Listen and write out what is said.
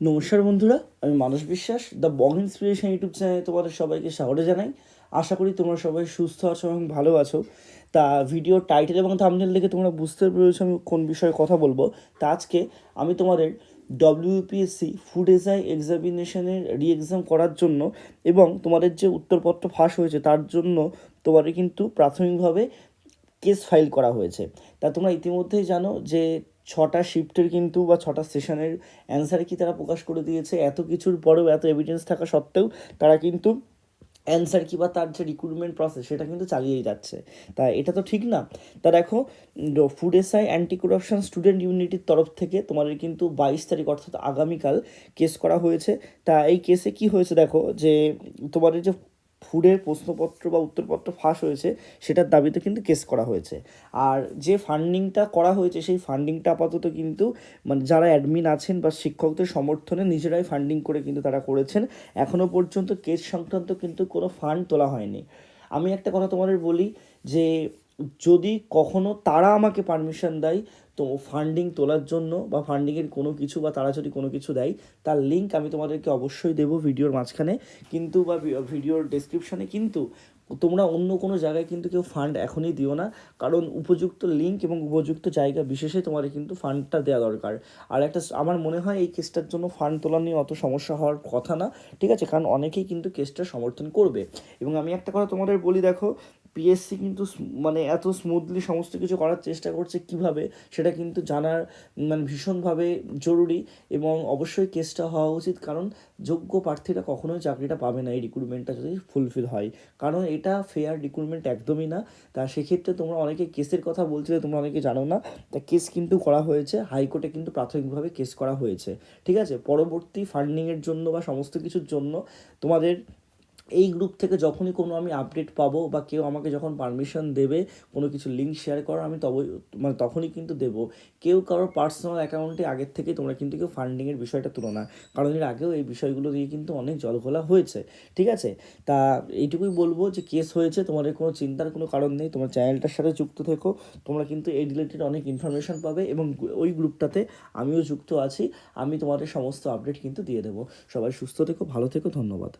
নমস্কার বন্ধুরা, আমি মানস বিশ্বাস দ্য বং ইন্সপিরেশন ইউটিউব চ্যানেলে তোমাদের সবাইকে স্বাগত জানাই। আশা করি তোমরা সবাই সুস্থ আছো এবং ভালো আছো। তা ভিডিও টাইটেল এবং থামনেল দেখে তোমরা বুঝতে পেরেছ আমি কোন বিষয়ে কথা বলব। তা আজকে আমি তোমাদের ডব্লিউপিএসসি ফুড এসআই এক্সামিনেশনের রি এক্সাম করার জন্য এবং তোমাদের যে উত্তরপত্র ফাঁস হয়েছে তার জন্য তোমাদের কিন্তু প্রাথমিকভাবে কেস ফাইল করা হয়েছে। তা তোমরা ইতিমধ্যেই জানো যে ছটা শিফটের কিন্তু বা ছটা সেশনের অ্যান্সার কি তারা প্রকাশ করে দিয়েছে, এত কিছুর পরেও এত এভিডেন্স থাকা সত্ত্বেও তারা কিন্তু অ্যান্সার কি বা তার যে রিক্রুটমেন্ট প্রসেস সেটা কিন্তু চালিয়েই যাচ্ছে। তা এটা তো ঠিক না। তা দেখো food SI anti corruption student ইউনিটির তরফ থেকে তোমাদের কিন্তু বাইশ তারিখ অর্থাৎ আগামীকাল কেস করা হয়েছে। তা এই কেসে কি হয়েছে দেখো, যে তোমাদের যে ফুডের প্রশ্নপত্র বা উত্তরপত্র ফাঁস হয়েছে, সেটার দাবিতে কিন্তু কেস করা হয়েছে। আর যে ফান্ডিংটা করা হয়েছে, সেই ফান্ডিংটা আপাতত কিন্তু মানে যারা অ্যাডমিন আছেন বা শিক্ষকদের সমর্থনে নিজেরাই ফান্ডিং করে কিন্তু তারা করেছেন। এখনও পর্যন্ত কেস সংক্রান্ত কিন্তু কোনো ফান্ড তোলা হয়নি। আমি একটা কথা তোমাদের বলি যে যদি কখনো তারা আমাকে পারমিশন দেয়, তো ফান্ডিং তোলার জন্য বা ফান্ডিংয়ের কোনো কিছু বা তারা যদি কোনো কিছু দেয়, তার লিঙ্ক আমি তোমাদেরকে অবশ্যই দেবো ভিডিওর মাঝখানে। কিন্তু বা ভিডিওর ডেসক্রিপশানে কিন্তু তোমরা অন্য কোনো জায়গায় কিন্তু কেউ ফান্ড এখনই দিও না। কারণ উপযুক্ত লিঙ্ক এবং উপযুক্ত জায়গা বিশেষে তোমাদের কিন্তু ফান্ডটা দেওয়া দরকার। আর একটা আমার মনে হয় এই কেসটার জন্য ফান্ড তোলা নিয়ে অত সমস্যা হওয়ার কথা না। ঠিক আছে? কারণ অনেকেই কিন্তু কেসটা সমর্থন করবে। এবং আমি একটা কথা তোমাদের বলি, দেখো পিএসসি কিন্তু মানে এত স্মুথলি সমস্ত কিছু করার চেষ্টা করছে কীভাবে, সেটা কিন্তু জানার মানে ভীষণভাবে জরুরি এবং অবশ্যই কেসটা হওয়া উচিত। কারণ যোগ্য প্রার্থীরা কখনোই চাকরিটা পাবে না এই রিক্রুটমেন্টটা যদি ফুলফিল হয়। কারণ এটা ফেয়ার রিক্রুটমেন্ট একদমই না। তা সেক্ষেত্রে তোমরা অনেকে কেসের কথা বলছিলে, তোমরা অনেকে জানো না। তা কেস কিন্তু করা হয়েছে হাইকোর্টে কিন্তু প্রাথমিকভাবে কেস করা হয়েছে। ঠিক আছে? পরবর্তী ফান্ডিংয়ের জন্য বা সমস্ত কিছুর জন্য তোমাদের এই গ্রুপ থেকে যখনই কোনো আমি আপডেট পাবো বা কেউ আমাকে যখন পারমিশন দেবে কোনো কিছু লিঙ্ক শেয়ার করার, আমি তবে মানে তখনই কিন্তু দেবো। কেউ কারোর পার্সোনাল অ্যাকাউন্টে আগের থেকে তোমরা কিন্তু কেউ ফান্ডিংয়ের বিষয়টা তুলো না। কারণ এর আগেও এই বিষয়গুলো দিয়ে কিন্তু অনেক জলঘোলা হয়েছে। ঠিক আছে? তা এইটুকুই বলব যে কেস হয়েছে, তোমাদের কোনো চিন্তার কোনো কারণ নেই। তোমার চ্যানেলটার সাথে যুক্ত থেকো। তোমরা কিন্তু এই রিলেটেড অনেক ইনফরমেশন পাবে এবং ওই গ্রুপটাতে আমিও যুক্ত আছি। আমি তোমাদের সমস্ত আপডেট কিন্তু দিয়ে দেবো। সবাই সুস্থ থেকো, ভালো থেকো, ধন্যবাদ।